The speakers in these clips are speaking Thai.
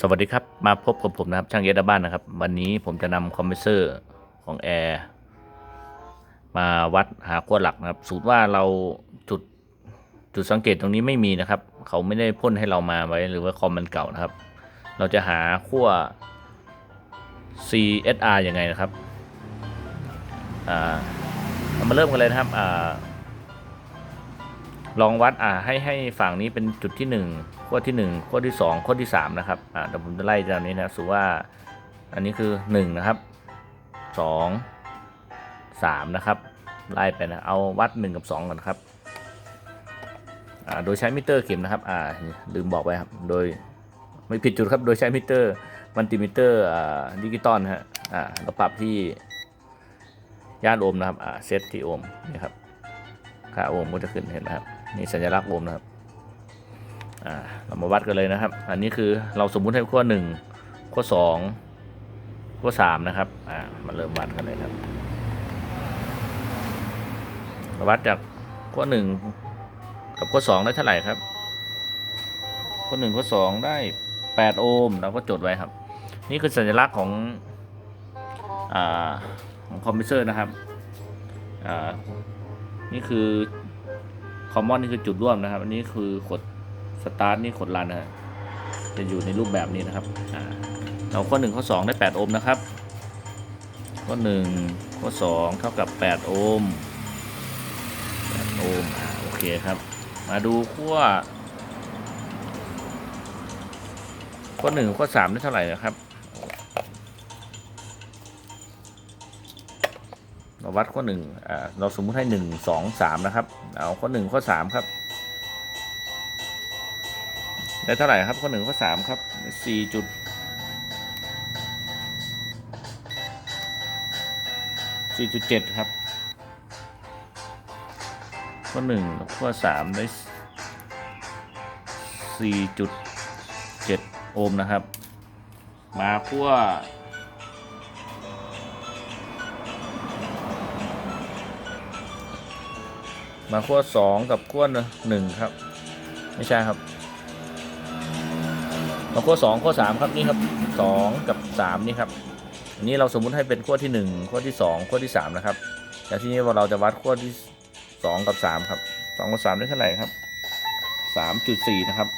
สวัสดีครับ มาพบกับผมนะครับ ช่างเยดบ้านนะครับ วันนี้ผมจะนำคอมเพรสเซอร์ของแอร์มาวัดหาขั้วหลักนะครับ สูตรว่าเราจุดจุดสังเกตตรงนี้ไม่มีนะครับ เขาไม่ได้พ่นให้เรามาไว้หรือว่าคอมมันเก่านะครับ เราจะหาขั้ว CSR ยังไงนะครับ อ่า มาเริ่มกันเลยนะครับ อ่า ลองวัดอ่าให้ให้ฝั่งนี้เป็นจุดที่1ขั้วที่ 1ขั้วที่ 2ขั้วที่ 3 นะครับอ่าเดี๋ยวผมจะไล่จากนี้นะสูว่าอันนี้คือ 1 นะครับ 2 3 นะครับ ไล่ไปนะเอาวัด 1 กับ 2 ก่อนครับอ่าโดยใช้มิเตอร์เข็มนะครับอ่าลืมบอกไปครับโดยไม่ผิดจุดครับโดยใช้มิเตอร์มัลติมิเตอร์อ่าดิจิตอลฮะอ่าเราปรับที่ย่านโอห์มนะครับอ่าเซตที่โอห์มนี่ครับค่าโอห์มก็จะขึ้นเห็นไหมครับ นี่สัญลักษณ์โอห์มนะครับอ่าเรามาวัดกันเลยนะครับ อันนี้คือเราสมมุติให้ขั้วหนึ่งขั้วสองขั้วสามนะครับอ่ามาเริ่มวัดกันเลยครับมาวัดจากขั้วหนึ่งกับขั้วสองได้เท่าไหร่ครับขั้วหนึ่งขั้วสองได้แปดโอห์มเราก็จดไว้ครับ นี่คือสัญลักษณ์ของอ่าของคอมพิวเตอร์นะครับอ่านี่คือ มมอนนี่คือจุดร่วมนะครับ อันนี้คือกดสตาร์ทนี่กดรันนะจะอยู่ในรูปแบบนี้นะครับเราข้อหนึ่งข้อสองได้แปดโอห์มนะครับ ข้อหนึ่งข้อสองเท่ากับแปดโอห์มแปดโอห์มโอเคครับ มาดูขั้วข้อหนึ่งข้อสามได้เท่าไหร่นะครับ เราวัดข้อหนึ่งอ่าเราสมมุติให้หนึ่งสองสามนะครับ เอาข้อหนึ่งข้อสามครับ ได้เท่าไหร่ครับข้อหนึ่งข้อสามครับสี่จุดสี่จุดเจ็ดครับ ข้อหนึ่งข้อสามได้สี่จุดเจ็ดโอห์มนะครับ มาขั้ว มาขั้วสองกับขั้วหนึ่งครับ ไม่ใช่ครับ มาขั้วสองขั้วสามครับนี่ครับสองกับสามนี่ครับอันนี้เราสมมุติให้เป็นขั้วที่หนึ่งขั้วที่สองขั้วที่สามนะครับแต่ที่นี้เราจะวัดขั้วที่สองกับสามครับสองกับสามได้เท่าไหร่ครับสามจุดสี่นะครับ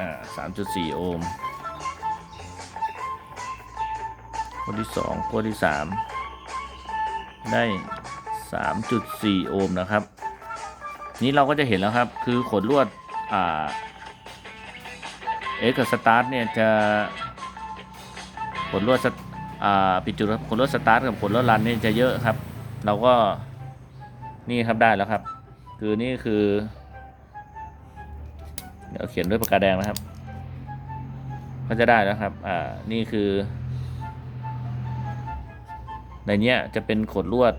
อ่าสามจุดสี่โอห์มขั้วที่สองขั้วที่สามได้ 3.4 โอห์มนะครับ นี้เราก็จะเห็นแล้วครับ คือขดลวดอ่าเอ็กกับสตาร์ทเนี่ยจะขดลวดอ่าปิดจุดครับขดลวดสตาร์ทกับขดลวดรันนี่จะเยอะครับ เราก็นี่ครับได้แล้วครับ คือนี่คือเดี๋ยวเขียนด้วยปากกาแดงนะครับ ก็จะได้แล้วครับ อ่า นี่คือ ในเนี้ยจะเป็นขดลวด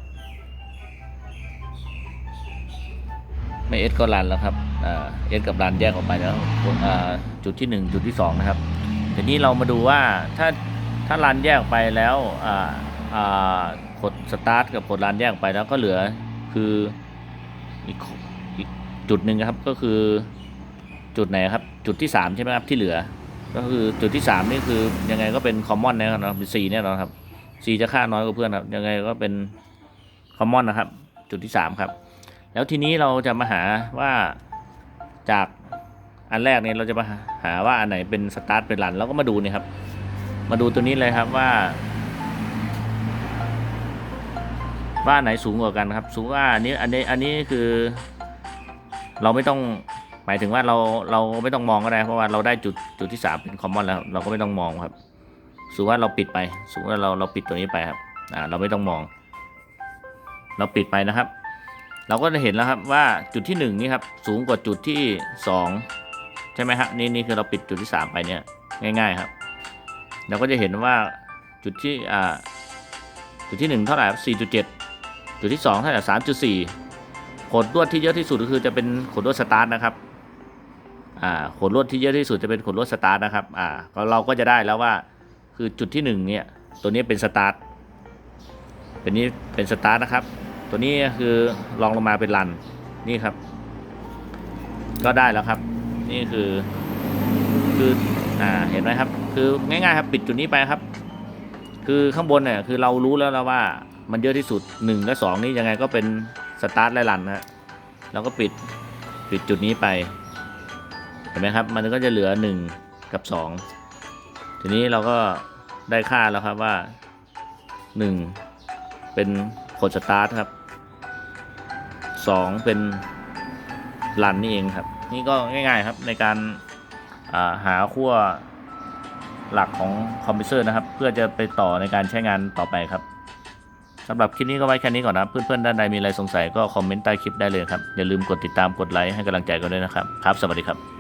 ไม่เอสก็รันแล้วครับเอสกับรันแยกออกไปแล้วจุดที่ 1 จุดที่ 2 นะครับทีนี้เรามาดูว่าถ้าถ้ารันแยกออกไปแล้วกดสตาร์ทกับกดรันแยกออกไปแล้วก็เหลือคืออีกอีกจุดหนึ่งครับก็คือจุดไหนครับจุดที่ 3 ใช่ไหมครับที่เหลือ ก็คือจุดที่ 3 นี่คือยังไงก็เป็นคอมมอนนะครับเป็น4เนี่ยนะครับ4จะค่าน้อยกว่าเพื่อนครับยังไงก็เป็นคอมมอนนะครับ จุดที่ 3 ครับ แล้วทีนี้เราจะมาหาว่าจากอันแรกเนี่ยเราจะมาหาว่าอันไหนเป็นสตาร์ทเป็นรันเราก็มาดูนี่ครับ มาดูตัวนี้เลยครับว่า ว่าไหนสูงกว่ากันครับ สูงว่าอันนี้อันนี้อันนี้คือ เราไม่ต้องหมายถึงว่าเราเราไม่ต้องมองก็ได้เพราะว่าเราได้จุดจุดที่สามเป็นคอมมอนแล้วเราก็ไม่ต้องมองครับสูงว่าเราปิดไปสูงว่าเราเราปิดตัวนี้ไปครับอ่าเราไม่ต้องมอง เราปิดไปนะครับ เราก็จะเห็นแล้วครับว่าจุดที่หนึ่งนี่ครับสูงกว่าจุดที่สองใช่ไหมฮะนี่นี่คือเราปิดจุดที่สามไปเนี่ยง่าย ๆครับ เราก็จะเห็นว่าจุดที่อ่าจุดที่หนึ่งเท่าไหร่สี่จุดเจ็ดจุดที่สองเท่าไหร่สามจุดสี่ขดลวดที่เยอะที่สุดก็คือจะเป็นขดลวดสตาร์ทนะครับอ่าขดลวดที่เยอะที่สุดจะเป็นขดลวดสตาร์ทนะครับอ่าก็เราก็จะได้แล้วว่าคือจุดที่หนึ่งเนี่ยตัวนี้เป็นสตาร์ทเป็นนี้เป็นสตาร์ทนะครับ ตัวนี้คือลองลงมาเป็นรันนี่ครับ ก็ได้แล้วครับ นี่คือคืออ่าเห็นไหมครับ คือง่ายๆครับ ปิดจุดนี้ไปครับ คือข้างบนเนี่ยคือเรารู้แล้วแล้วว่ามันเยอะที่สุด 1 และ 2 นี่ยังไงก็เป็นสตาร์ทไล่รันนะฮะเราก็ปิดปิดจุดนี้ไป เห็นไหมครับ มันก็จะเหลือ 1 กับ 2 ทีนี้เราก็ได้ค่าแล้วครับว่า 1 เป็นกดสตาร์ทครับ 2 เป็นรันนี่เองครับ นี่ก็ง่ายๆครับในการาหาขั้วหลักของคอมพิวเตอร์นะครับ เพื่อจะไปต่อในการใช้งานต่อไปครับสำหรับคลิปนี้ก็ไว้แค่นี้ก่อนนะเพื่อนๆด้านใดมีอะไรสงสัยก็คอมเมนต์ใต้คลิปได้เลยครับ อย่าลืมกดติดตามกดไลค์ให้กำลังใจกันด้วยนะครับ ครับ สวัสดีครับ